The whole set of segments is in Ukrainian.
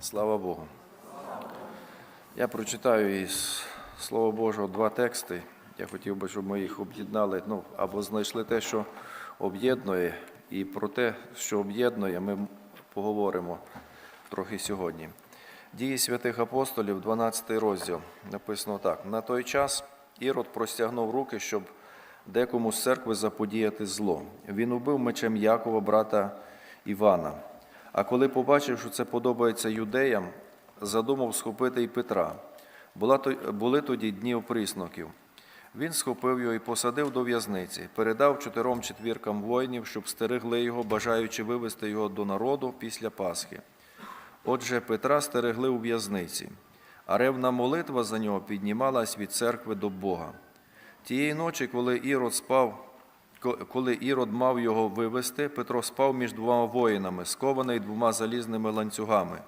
Слава Богу. Я прочитаю із Слова Божого два тексти. Я хотів би, щоб ми їх об'єднали, ну, або знайшли те, що об'єднує, і про те, що об'єднує, ми поговоримо трохи сьогодні. Дії святих апостолів, 12 розділ, написано так: на той час Ірод простягнув руки, щоб декому з церкви заподіяти зло. Він убив мечем Якова, брата Івана. А коли побачив, що це подобається юдеям, задумав схопити і Петра. Були тоді дні оприсноків. Він схопив його і посадив до в'язниці, передав чотирьом четвіркам воїнів, щоб стерегли його, бажаючи вивести його до народу після Пасхи. Отже, Петра стерегли у в'язниці, а ревна молитва за нього піднімалась від церкви до Бога. Тієї ночі, коли Ірод спав, коли Ірод мав його вивести, Петро спав між двома воїнами, скований двома залізними ланцюгами,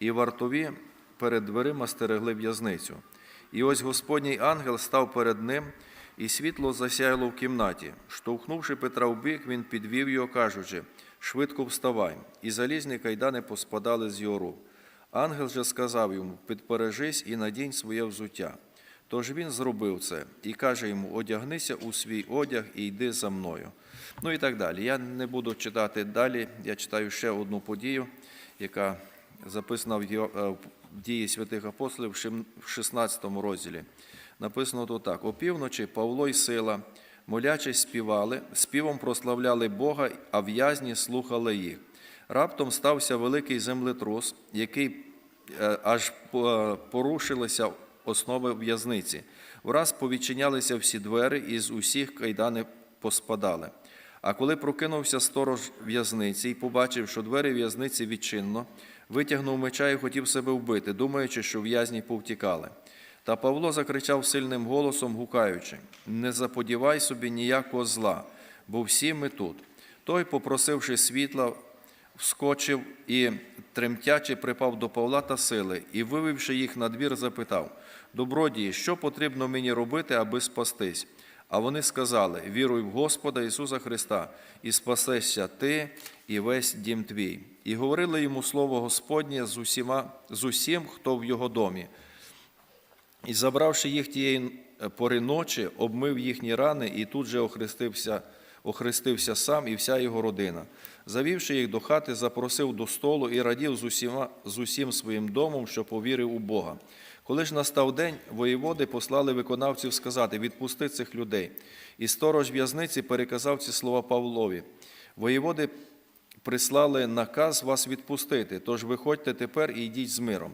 і вартові перед дверима стерегли в'язницю. І ось Господній ангел став перед ним, і світло засяяло в кімнаті. Штовхнувши Петра в бік, він підвів його, кажучи: Швидко вставай, і залізні кайдани поспадали з його рук. Ангел же сказав йому: Підпережись і надінь своє взуття. Тож він зробив це і каже йому: одягнися у свій одяг і йди за мною. Ну і так далі. Я не буду читати далі. Я читаю ще одну подію, яка записана в е, дії святих апостолів в 16 розділі. Написано тут так: опівночі Павло й сила, молячись, співали, співом прославляли Бога, а в'язні слухали їх. Раптом стався великий землетрус, який е, аж по- порушилися основи в'язниці. Враз повідчинялися всі двері, і з усіх кайдани поспадали. А коли прокинувся сторож в'язниці і побачив, що двері в'язниці відчинно, витягнув меча і хотів себе вбити, думаючи, що в'язні повтікали. Та Павло закричав сильним голосом, гукаючи: Не заподівай собі ніякого зла, бо всі ми тут. Той, попросивши світла, вскочив і, тремтячи, припав до Павла та сили, і, вивівши їх на двір, запитав: Добродії, що потрібно мені робити, аби спастись? А вони сказали: Віруй в Господа Ісуса Христа, і спасешся ти і весь дім твій. І говорили йому слово Господнє з усіма, з усім, хто в його домі. І забравши їх тієї пори ночі, обмив їхні рани, і тут же охрестився, охрестився сам і вся його родина. Завівши їх до хати, запросив до столу і радів з, усіма, з усім своїм домом, що повірив у Бога. Коли ж настав день, воєводи послали виконавців сказати: відпусти цих людей. І сторож в'язниці переказав ці слова Павлові. Воєводи прислали наказ вас відпустити, тож виходьте тепер і йдіть з миром.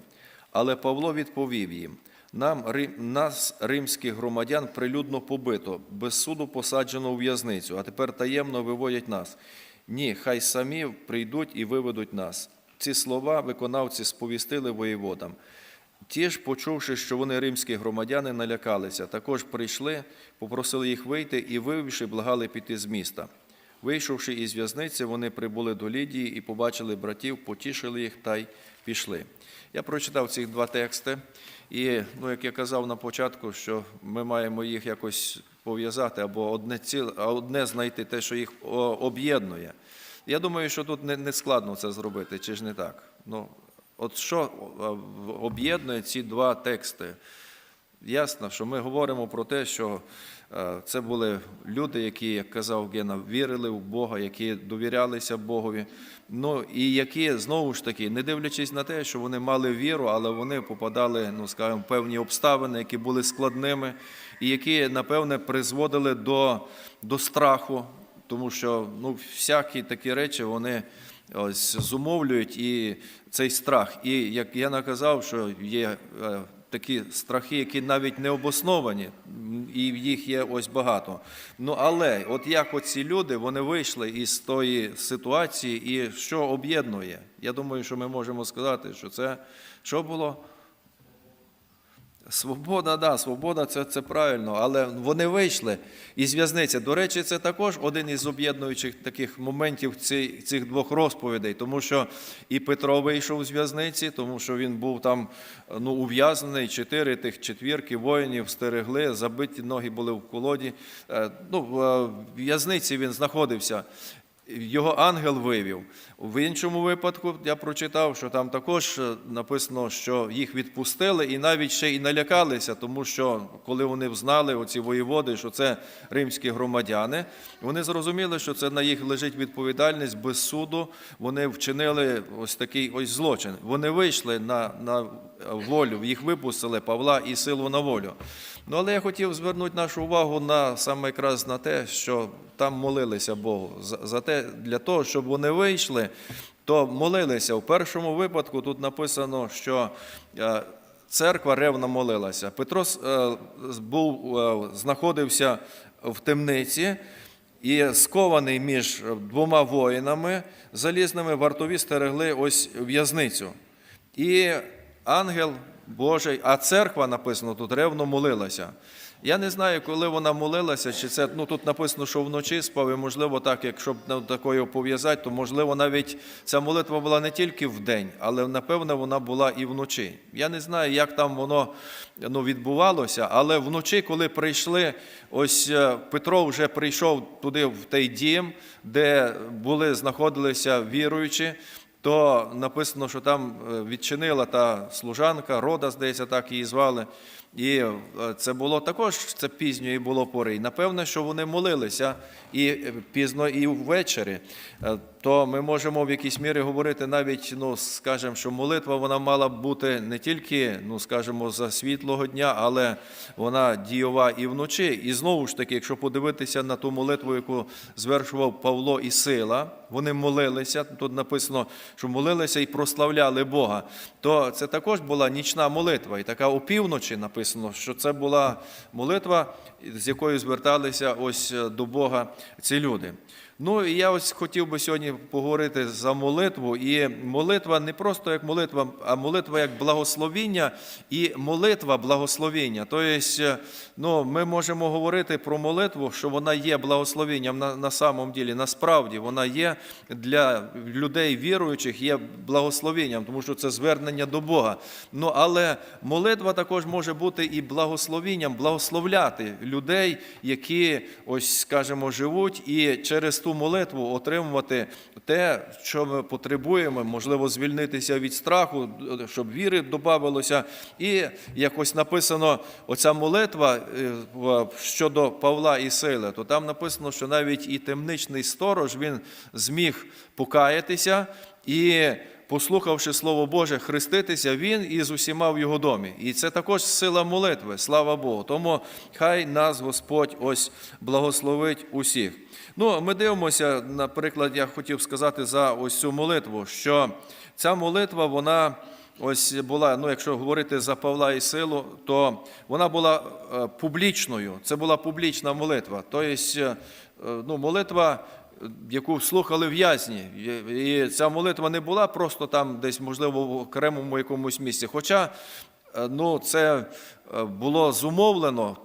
Але Павло відповів їм: нам, нас, римських громадян, прилюдно побито, без суду посаджено у в'язницю, а тепер таємно виводять нас. Ні, хай самі прийдуть і виведуть нас. Ці слова виконавці сповістили воєводам. Ті ж, почувши, що вони римські громадяни, налякалися. Також прийшли, попросили їх вийти і, вивівши, благали піти з міста. Вийшовши із в'язниці, вони прибули до Лідії і побачили братів, потішили їх та й пішли. Я прочитав ці два тексти, і, ну, як я казав на початку, що ми маємо їх якось пов'язати або одне, ціле, а одне знайти те, що їх об'єднує. Я думаю, що тут не складно це зробити, чи ж не так? Ну, от що об'єднує ці два тексти? Ясно, що ми говоримо про те, що е, це були люди, які, як казав Гена, вірили в Бога, які довірялися Богові. Ну і які знову ж таки, не дивлячись на те, що вони мали віру, але вони попадали, ну скажімо, в певні обставини, які були складними, і які, напевне, призводили до, до страху, тому що ну, всякі такі речі вони ось зумовлюють і цей страх. І як я наказав, що є е, такі страхи, які навіть не обосновані, і їх є ось багато. Ну але от як оці люди вони вийшли із тої ситуації, і що об'єднує? Я думаю, що ми можемо сказати, що це що було? Свобода, да, свобода це, це правильно, але вони вийшли із в'язниці. До речі, це також один із об'єднуючих таких моментів ці- цих двох розповідей, тому що і Петро вийшов з в'язниці, тому що він був там ну, ув'язнений, чотири тих четвірки воїнів стерегли, забиті ноги були в колоді. Е, Ну, в е, в'язниці він знаходився. Його ангел вивів. В іншому випадку я прочитав, що там також е, написано, що їх відпустили і навіть ще і налякалися, тому що коли вони знали, оці воєводи, що це римські громадяни, вони зрозуміли, що це на їх лежить відповідальність без суду. Вони вчинили ось такий ось злочин. Вони вийшли на, на волю, їх випустили Павла і силу на волю. Ну, але я хотів звернути нашу увагу на саме якраз на те, що там молилися Богу. За, за те, для того, щоб вони вийшли, то молилися. В першому випадку тут написано, що е, церква ревно молилася. Петро е, був, е, знаходився в темниці. І скований між двома воїнами залізними вартові стерегли ось в'язницю. І ангел Божий, а церква написано тут ревно молилася. Я не знаю, коли вона молилася, чи це ну тут написано, що вночі спав, і можливо, так, якщо б ну, такою пов'язати, то можливо навіть ця молитва була не тільки в день, але напевно вона була і вночі. Я не знаю, як там воно ну, відбувалося, але вночі, коли прийшли, ось е, Петро вже прийшов туди в той дім, де були знаходилися віруючі то написано, що там е, відчинила та служанка, рода, здається, так її звали. І е, це було також це пізньої було пори. І напевне, що вони молилися і е, пізно, і ввечері. То ми можемо в якійсь мірі говорити навіть, ну скажемо, що молитва вона мала бути не тільки, ну скажімо, за світлого дня, але вона дієва і вночі. І знову ж таки, якщо подивитися на ту молитву, яку звершував Павло і Сила, вони молилися. Тут написано, що молилися і прославляли Бога. То це також була нічна молитва, і така опівночі написано, що це була молитва, з якою зверталися ось до Бога ці люди. Ну і я ось хотів би сьогодні поговорити за молитву. І молитва не просто як молитва, а молитва як благословіння і молитва благословіння. Тобто, ну, ми можемо говорити про молитву, що вона є благословенням на, на самом ділі. Насправді вона є для людей віруючих, є благословенням, тому що це звернення до Бога. Ну але молитва також може бути і благословенням, благословляти людей, які ось скажімо, живуть, і через ту молитву отримувати те, що ми потребуємо, можливо, звільнитися від страху, щоб віри додавалося. І якось написано, оця молитва е, щодо Павла і Сили, то там написано, що навіть і темничний сторож він зміг покаятися і. Послухавши Слово Боже, хреститися він і з усіма в його домі. І це також сила молитви, слава Богу. Тому хай нас Господь ось благословить усіх. Ну, ми дивимося, наприклад, я хотів сказати за ось цю молитву, що ця молитва, вона ось була, ну, якщо говорити за Павла і силу, то вона була е, публічною. Це була публічна молитва. Тобто, е, ну, молитва яку слухали в'язні. І ця молитва не була просто там десь, можливо, в окремому якомусь місці. Хоча е, ну, це було зумовлено,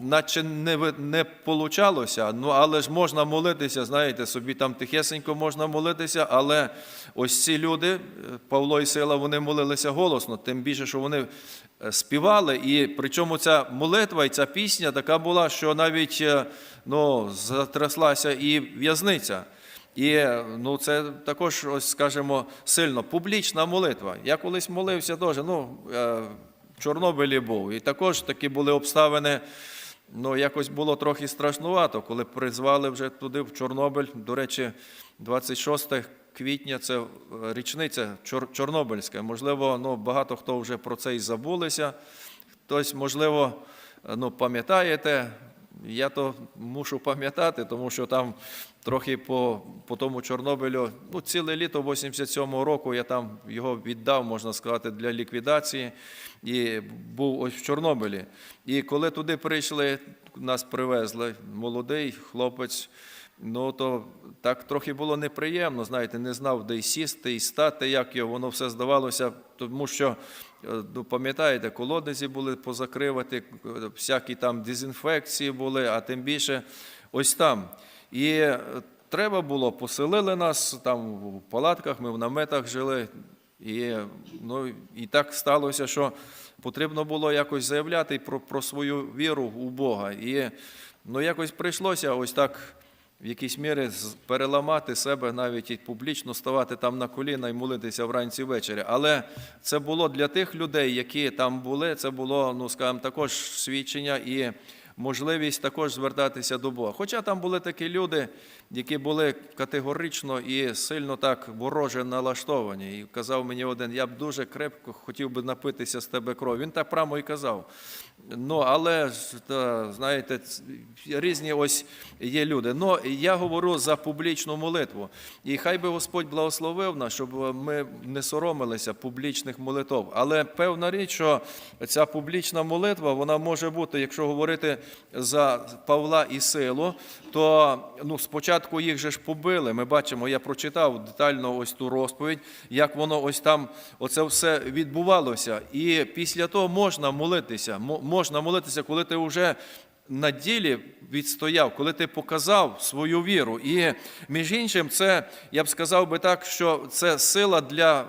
наче не, не получалося, ну, але ж можна молитися, знаєте, собі там тихесенько можна молитися, але ось ці люди, е, Павло і Сила, вони молилися голосно, тим більше, що вони е, співали, і причому ця молитва і ця пісня така була, що навіть е, ну, затряслася і в'язниця. І е, ну, це також, ось, скажімо, сильно публічна молитва. Я колись молився теж, ну, е, Чорнобилі був. І також такі були обставини, ну, якось було трохи страшнувато, коли призвали вже туди, в Чорнобиль. До речі, 26 квітня це е, річниця Чор- Чорнобильська. Можливо, ну, багато хто вже про це і забулися. Хтось, можливо, е, ну, пам'ятаєте. Я то мушу пам'ятати, тому що там трохи по, по тому Чорнобилю, ну, ціле літо 87-го року я там його віддав, можна сказати, для ліквідації і був ось в Чорнобилі. І коли туди прийшли, нас привезли молодий хлопець. Ну, то так трохи було неприємно, знаєте, не знав, де й сісти, і стати, як його, воно все здавалося, тому що, е, ну, пам'ятаєте, колодязі були позакривати, е, всякі там дезінфекції були, а тим більше ось там. І е, треба було, поселили нас там в палатках, ми в наметах жили. І, ну, і так сталося, що потрібно було якось заявляти про, про свою віру у Бога. І ну, якось прийшлося ось так в якійсь мірі переламати себе, навіть і публічно ставати там на коліна і молитися вранці ввечері. Але це було для тих людей, які там були, це було, ну скажімо, також свідчення і можливість також звертатися до Бога. Хоча там були такі люди, які були категорично і сильно так вороже налаштовані. І казав мені один, я б дуже крепко хотів би напитися з тебе кров. Він так прямо і казав. Ну, але та, знаєте, різні ось є люди. Ну, я говорю за публічну молитву. І хай би Господь благословив нас, щоб ми не соромилися публічних молитв. Але певна річ, що ця публічна молитва, вона може бути, якщо говорити за Павла і Силу, то ну, спочатку їх же ж побили. Ми бачимо, я прочитав детально ось ту розповідь, як воно ось там, оце все відбувалося. І після того можна молитися. Мо- Можна молитися, коли ти вже на ділі відстояв, коли ти показав свою віру. І між іншим, це я б сказав би так, що це сила для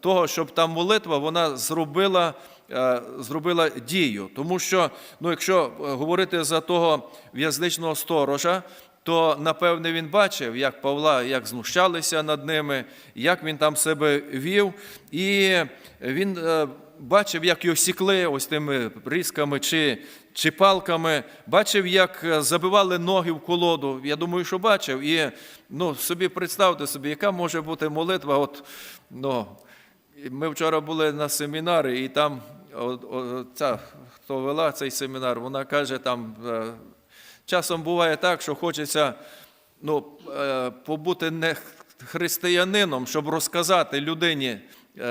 того, щоб та молитва вона зробила. е, Зробила дію, тому що ну, якщо е, говорити за того в'язличного сторожа, то напевне він бачив, як Павла, як знущалися над ними, як він там себе вів, і він е, бачив, як його сікли ось тими різками чи, чи палками, бачив, як е, забивали ноги в колоду. Я думаю, що бачив. І ну, собі представте собі, яка може бути молитва. От, ну, ми вчора були на семінарі, і там о- о- ця, хто вела цей семінар, вона каже, там е, часом буває так, що хочеться ну, е, побути не християнином, щоб розказати людині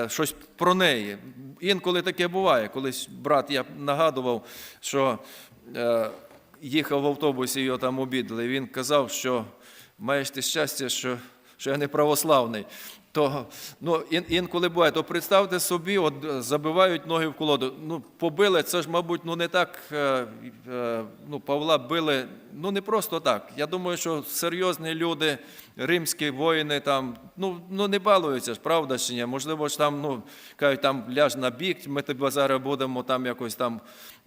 щось про неї. Інколи таке буває. Колись брат я нагадував, що е, їхав в автобусі, його там обідали. Він казав, що маєш ти щастя, що, що я не православний. То ну, інколи буває, то представте собі, от е, забивають ноги в колоду. Ну, побили, це ж, мабуть, ну не так. е, е, Ну, Павла били, ну не просто так. Я думаю, що серйозні люди, римські воїни там, ну, ну не балуються ж, правда чи ні? Можливо ж там, ну, кажуть, там ляж на бік, ми тебе зараз будемо там якось там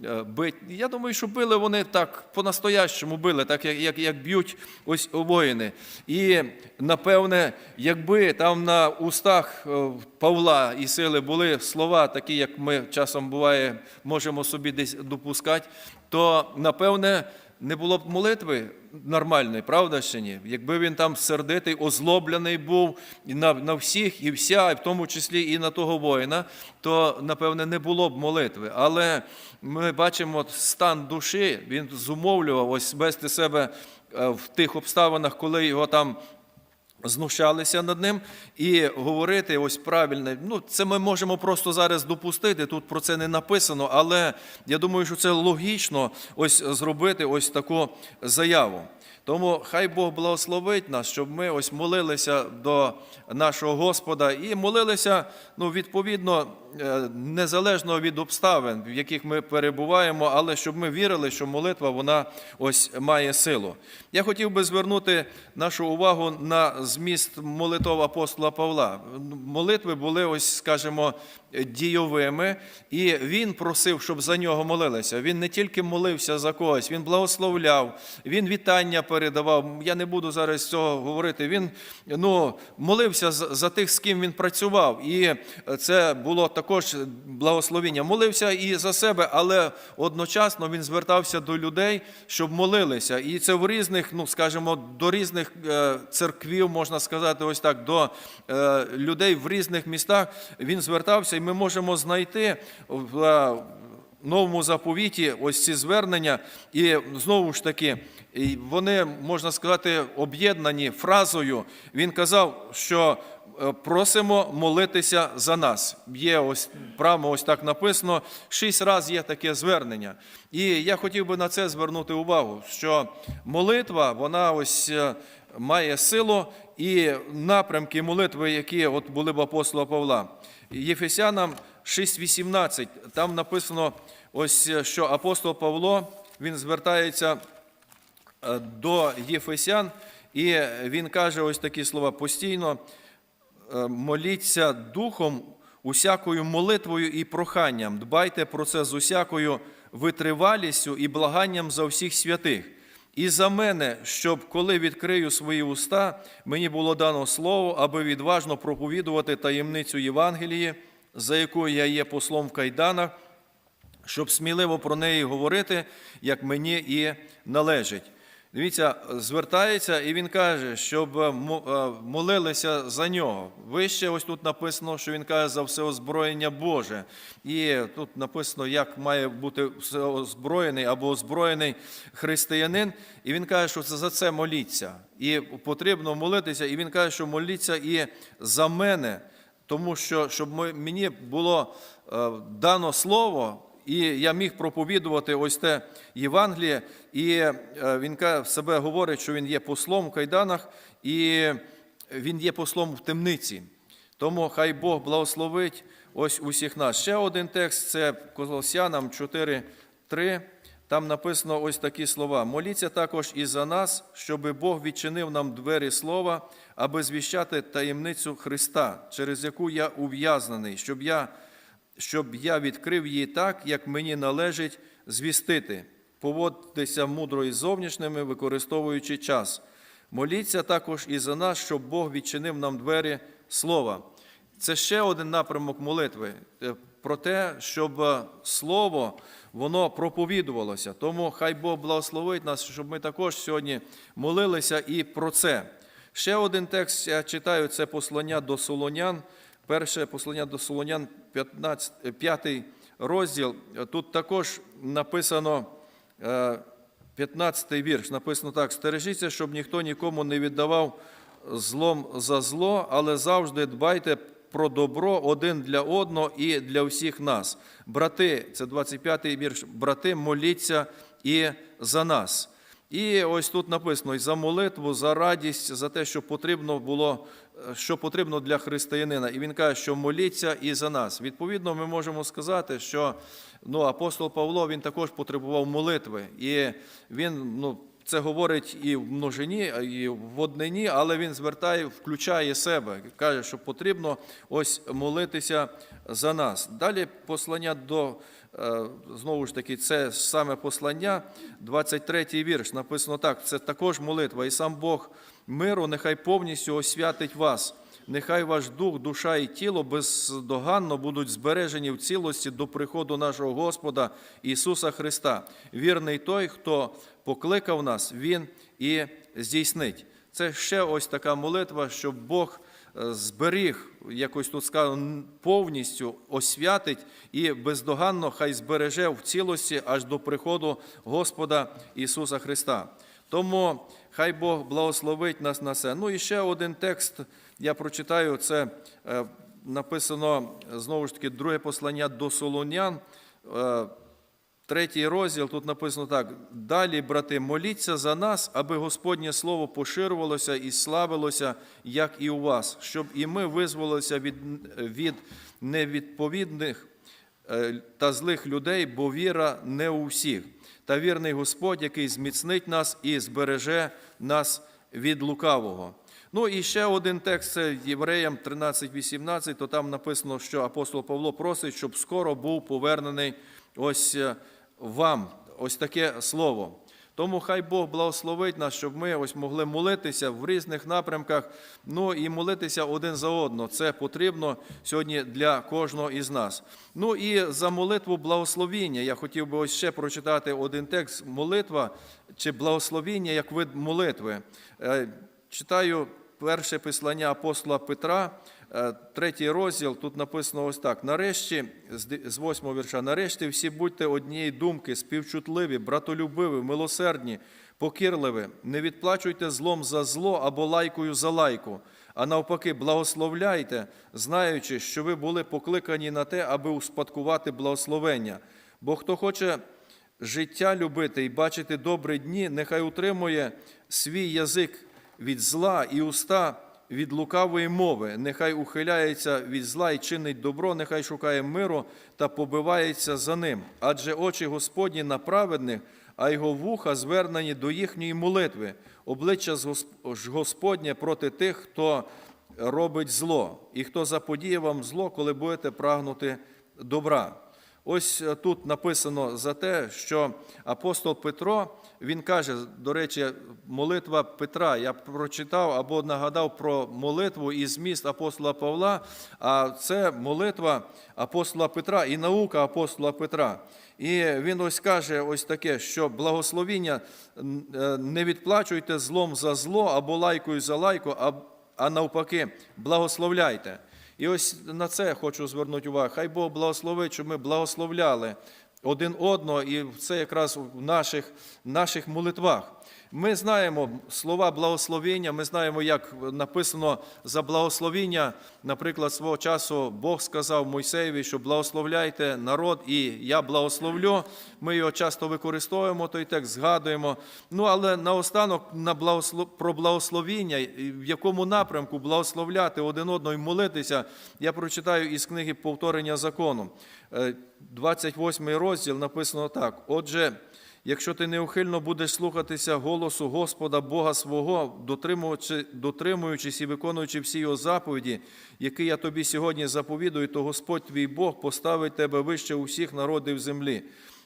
е, бити. Я думаю, що били вони так по-настоящому били, так як, як, як б'ють ось воїни. І напевне, якби там на устах е, Павла і сили були слова, такі, як ми часом буває, можемо собі десь допускати, то напевне. Не було б молитви нормальної, правда чи ні? Якби він там сердитий, озлоблений був і на, на всіх, і вся, і в тому числі і на того воїна, то напевне не було б молитви. Але ми бачимо стан душі, він зумовлював ось вести себе е, в тих обставинах, коли його там знущалися над ним і говорити ось правильно. Ну, це ми можемо просто зараз допустити. Тут про це не написано, але я думаю, що це логічно ось зробити ось таку заяву. Тому хай Бог благословить нас, щоб ми ось молилися до нашого Господа і молилися ну, відповідно незалежно від обставин, в яких ми перебуваємо, але щоб ми вірили, що молитва вона ось має силу. Я хотів би звернути нашу увагу на зміст молитов апостола Павла. Молитви були, ось, скажімо, дійовими, і він просив, щоб за нього молилися. Він не тільки молився за когось, він благословляв, він вітання передавав. Я не буду зараз цього говорити. Він ну, молився за тих, з ким він працював. І це було також благословіння. Молився і за себе, але одночасно він звертався до людей, щоб молилися. І це в різних, ну скажімо, до різних е, церквів, можна сказати, ось так, до е, людей в різних містах він звертався, і ми можемо знайти в е, новому заповіті ось ці звернення, і знову ж таки, вони, можна сказати, об'єднані фразою. Він казав, що просимо молитися за нас. Є ось прямо ось так написано. Шість разів є таке звернення. І я хотів би на це звернути увагу, що молитва, вона ось е, має силу і напрямки молитви, які от були в апостола Павла. Єфесянам 6.18, там написано, ось що апостол Павло він звертається е, до Єфесян, і він каже ось такі слова постійно. Е, Моліться духом, усякою молитвою і проханням. Дбайте про це з усякою витривалістю і благанням за всіх святих. І за мене, щоб коли відкрию свої уста, мені було дано слово, аби відважно проповідувати таємницю Євангелії, за якою я є послом в кайданах, щоб сміливо про неї говорити, як мені і належить. Дивіться, звертається і він каже, щоб е, е, молилися за нього. Вище ось тут написано, що він каже за все озброєння Боже. І тут написано, як має бути озброєний або озброєний християнин. І він каже, що це за це моліться. І потрібно молитися. І він каже, що моліться і за мене, тому що щоб мені було е, дано слово. І я міг проповідувати ось те Євангеліє, і е, він ка- себе говорить, що він є послом в кайданах, і він є послом в темниці. Тому хай Бог благословить ось усіх нас. Ще один текст це Колосянам 4.3. Там написано ось такі слова: моліться також і за нас, щоб Бог відчинив нам двері слова, аби звіщати таємницю Христа, через яку я ув'язнений, щоб я щоб я відкрив її так, як мені належить звістити, поводитися мудро і зовнішніми, використовуючи час. Моліться також і за нас, щоб Бог відчинив нам двері слова. Це ще один напрямок молитви е, про те, щоб е, слово воно проповідувалося. Тому хай Бог благословить нас, щоб ми також сьогодні молилися і про це. Ще один текст я читаю: це послання до Солонян. Перше послання до Солонян, 15, 5 розділ. Тут також написано е, 15 вірш. Написано так: стережіться, щоб ніхто нікому не віддавав злом за зло, але завжди дбайте про добро один для одного і для всіх нас. Брати, це 25-й вірш, брати, моліться і за нас. І ось тут написано і за молитву, за радість, за те, що потрібно було, е, що потрібно для християнина. І він каже, що моліться і за нас. Відповідно, ми можемо сказати, що ну, апостол Павло він також потребував молитви, і він ну, це говорить і в множині, і в однині, але він звертає, включає себе, каже, що потрібно ось молитися за нас. Далі послання до знову ж таки, це саме послання, 23-й вірш. Написано так: це також молитва, і сам Бог миру нехай повністю освятить вас. Нехай ваш дух, душа і тіло бездоганно будуть збережені в цілості до приходу нашого Господа Ісуса Христа. Вірний той, хто покликав нас, Він і здійснить. Це ще ось така молитва, щоб Бог е, зберіг, якось тут сказано, повністю освятить і бездоганно хай збереже в цілості аж до приходу Господа Ісуса Христа. Тому хай Бог благословить нас на це. Ну і ще один текст я прочитаю. Це е, написано знову ж таки друге послання до Солонян. Третій розділ тут написано так: далі, брати, моліться за нас, аби Господнє слово поширювалося і славилося, як і у вас, щоб і ми визволилися від, від невідповідних е, та злих людей, бо віра не у всіх. Та вірний Господь, який зміцнить нас і збереже нас від лукавого. Ну і ще один текст це Євреям 13.18, то там написано, що апостол Павло просить, щоб скоро був повернений ось е, вам, ось таке слово. Тому хай Бог благословить нас, щоб ми ось могли молитися в різних напрямках, ну і молитися один за одного. Це потрібно сьогодні для кожного із нас. Ну і за молитву благословіння. Я хотів би ось ще прочитати один текст: молитва чи благословіння як вид молитви. Е, Читаю перше пислання апостола Петра, третій розділ. Тут написано ось так: нарешті, з восьмого вірша, нарешті всі будьте однієї думки, співчутливі, братолюбиві, милосердні, покірливі. Не відплачуйте злом за зло або лайкою за лайку, а навпаки, благословляйте, знаючи, що ви були покликані на те, аби успадкувати благословення. Бо хто хоче життя любити і бачити добрі дні, нехай утримує свій язик від зла і уста від лукавої мови, нехай ухиляється від зла і чинить добро, нехай шукає миру та побивається за ним. Адже очі Господні на праведних, а його вуха звернені до їхньої молитви, обличчя Господнє проти тих, хто робить зло, і хто заподіє вам зло, коли будете прагнути добра. Ось е, тут написано за те, що апостол Петро, він каже, до речі, молитва Петра. Я прочитав або нагадав про молитву і зміст апостола Павла, а це молитва апостола Петра і наука апостола Петра. І він ось каже ось таке, що благословіння е, не відплачуйте злом за зло або лайкою за лайку, а, навпаки, благословляйте. І ось на це хочу звернути увагу. Хай Бог благословить, щоб ми благословляли один одного, і це якраз в наших, наших молитвах. Ми знаємо слова благословення, ми знаємо, як написано за благословіння. Наприклад, свого часу Бог сказав Мойсеєві, що благословляйте народ, і я благословлю. Ми його часто використовуємо, той текст згадуємо. Ну, але наостанок на благослов... про благословіння, в якому напрямку благословляти один одного і молитися, я прочитаю із книги Повторення закону. Е, 28 розділ написано так. Отже, Якщо ти неухильно будеш слухатися голосу Господа Бога свого, дотримуючи, дотримуючись і виконуючи всі його заповіді, які я тобі сьогодні заповідую, то Господь твій Бог поставить тебе вище усіх народів землі.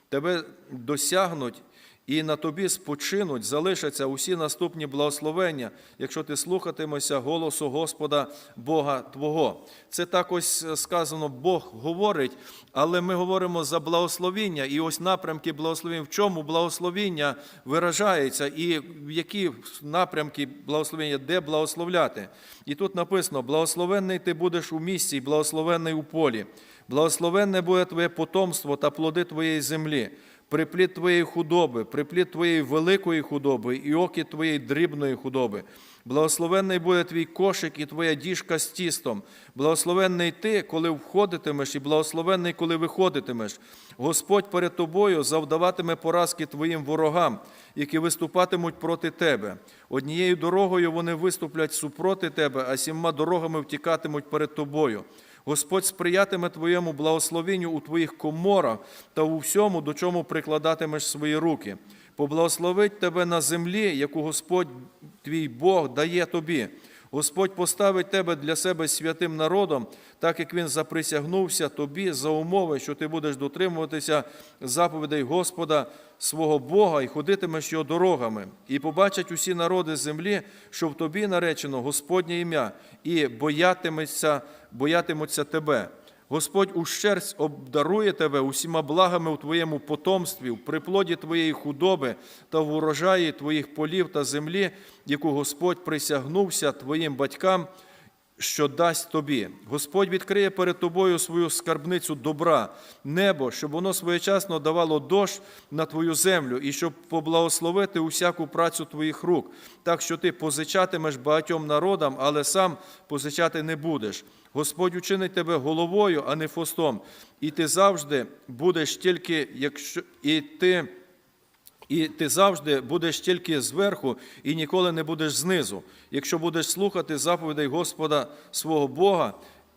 Тебе досягнуть і на тобі спочинуть, залишаться усі наступні благословення, якщо ти слухатимешся голосу Господа Бога Твого. Це так ось сказано, Бог говорить, але ми говоримо за благословіння, і ось напрямки благословіння, в чому благословіння виражається, і в які напрямки благословіння, де благословляти. І тут написано: благословенний ти будеш у місті, і благословенний у полі. Благословенне буде твоє потомство та плоди твоєї землі приплід твоєї худоби, приплід твоєї великої худоби і оки твоєї дрібної худоби. Благословенний буде твій кошик і твоя діжка з тістом. Благословенний ти, коли входитимеш, і благословенний, коли виходитимеш. Господь перед тобою завдаватиме поразки твоїм ворогам, які виступатимуть проти тебе. Однією дорогою вони виступлять супроти тебе, а сімма дорогами втікатимуть перед тобою. Господь сприятиме твоєму благословенню у твоїх коморах та у всьому, до чому прикладатимеш свої руки. Поблагословить тебе на землі, яку Господь твій Бог дає тобі. Господь поставить тебе для себе святим народом, так як Він заприсягнувся тобі за умови, що ти будеш дотримуватися заповідей Господа свого Бога і ходитимеш його дорогами, і побачать усі народи землі, що в тобі наречено Господнє ім'я, і боятимуться, боятимуться тебе. Господь ущерсть обдарує тебе усіма благами у твоєму потомстві, в приплоді твоєї худоби та в урожаї твоїх полів та землі, яку Господь присягнувся твоїм батькам, що дасть тобі. Господь відкриє перед тобою свою скарбницю добра, небо, щоб воно своєчасно давало дощ на твою землю, і щоб поблагословити усяку працю твоїх рук, так що ти позичатимеш багатьом народам, але сам позичати не будеш. Господь учинить тебе головою, а не фостом, і ти завжди будеш тільки, якщо і ти. І ти завжди будеш тільки зверху і ніколи не будеш знизу, якщо будеш слухати заповідей Господа свого Бога,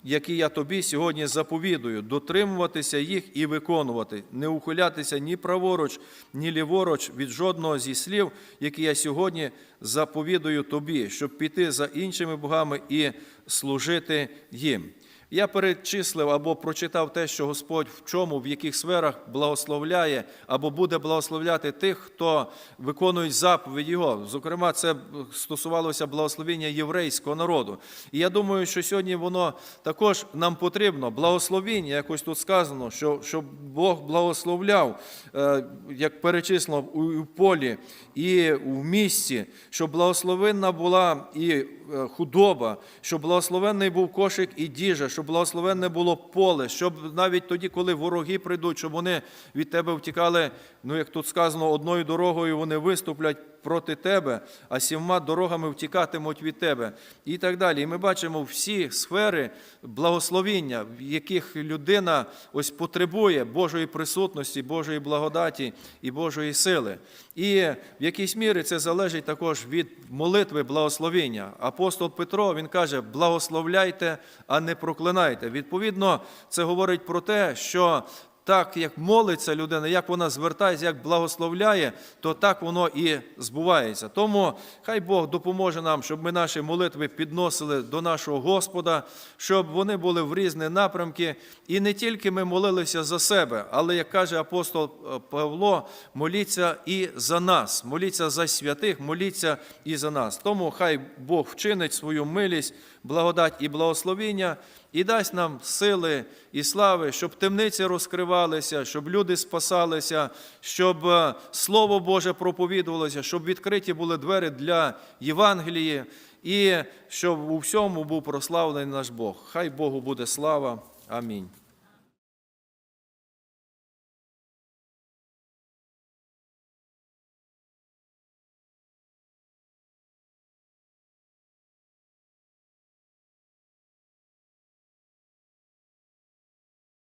які я тобі сьогодні заповідую, дотримуватися їх і виконувати, не ухилятися ні праворуч, ні ліворуч від жодного зі слів, які я сьогодні заповідую тобі, щоб піти за іншими богами і служити їм. Я перечислив або прочитав те, що Господь в чому, в яких сферах благословляє або буде благословляти тих, хто виконує заповідь Його. Зокрема, це стосувалося благословення єврейського народу. І я думаю, що сьогодні воно також нам потрібно. Благословіння, якось тут сказано, що щоб Бог благословляв, е, як перечислено у полі і в місті, щоб благословенна була і е, худоба, щоб благословенний був кошик і діжа, щоб благословенне було поле, щоб навіть тоді, коли вороги прийдуть, щоб вони від тебе втікали, ну як тут сказано, одною дорогою вони виступлять проти тебе, а сімма дорогами втікатимуть від тебе. І так далі. І ми бачимо всі сфери благословіння, в яких людина ось потребує Божої присутності, Божої благодаті і Божої сили. І в якійсь мірі це залежить також від молитви благословіння. Апостол Петро він каже: благословляйте, а не проклинайте. Відповідно, це говорить про те, що так як молиться людина, як вона звертається, як благословляє, то так воно і збувається. Тому хай Бог допоможе нам, щоб ми наші молитви підносили до нашого Господа, щоб вони були в різні напрямки. І не тільки ми молилися за себе, але, як каже апостол е, Павло, моліться і за нас, моліться за святих, моліться і за нас. Тому хай Бог вчинить свою милість, благодать і благословіння і дасть нам сили і слави, щоб темниці розкривалися, щоб люди спасалися, щоб е, Слово Боже проповідувалося, щоб відкриті були двері для Євангелії, і щоб у всьому був прославлений наш Бог. Хай Богу буде слава. Амінь.